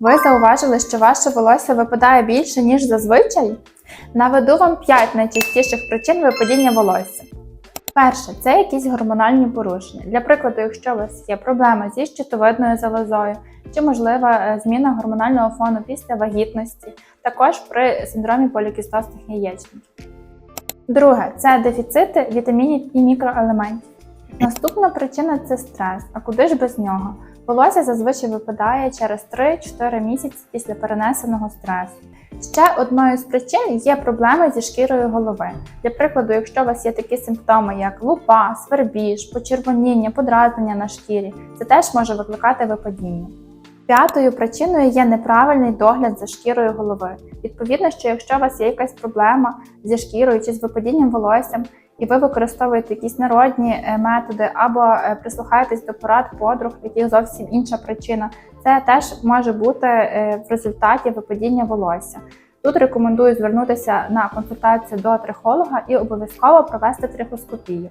Ви зауважили, що ваше волосся випадає більше, ніж зазвичай? Наведу вам 5 найчастіших причин випадіння волосся. Перше, це якісь гормональні порушення. Для прикладу, якщо у вас є проблема зі щитовидною залозою чи можлива е, зміна гормонального фону після вагітності, також при синдромі полікістозних яєчників. Друге це дефіцити вітамінів і мікроелементів. Наступна причина це стрес. А куди ж без нього? Волосся зазвичай випадає через 3-4 місяці після перенесеного стресу. Ще одною з причин є проблеми зі шкірою голови. Для прикладу, якщо у вас є такі симптоми, як лупа, свербіж, почервоніння, подразнення на шкірі, це теж може викликати випадіння. П'ятою причиною є неправильний догляд за шкірою голови. Відповідно, що якщо у вас є якась проблема зі шкірою чи з випадінням волоссям, і ви використовуєте якісь народні е, методи або е, прислухаєтесь до порад подруг, в яких зовсім інша причина, це теж може бути е, в результаті випадіння волосся. Тут рекомендую звернутися на консультацію до трихолога і обов'язково провести трихоскопію.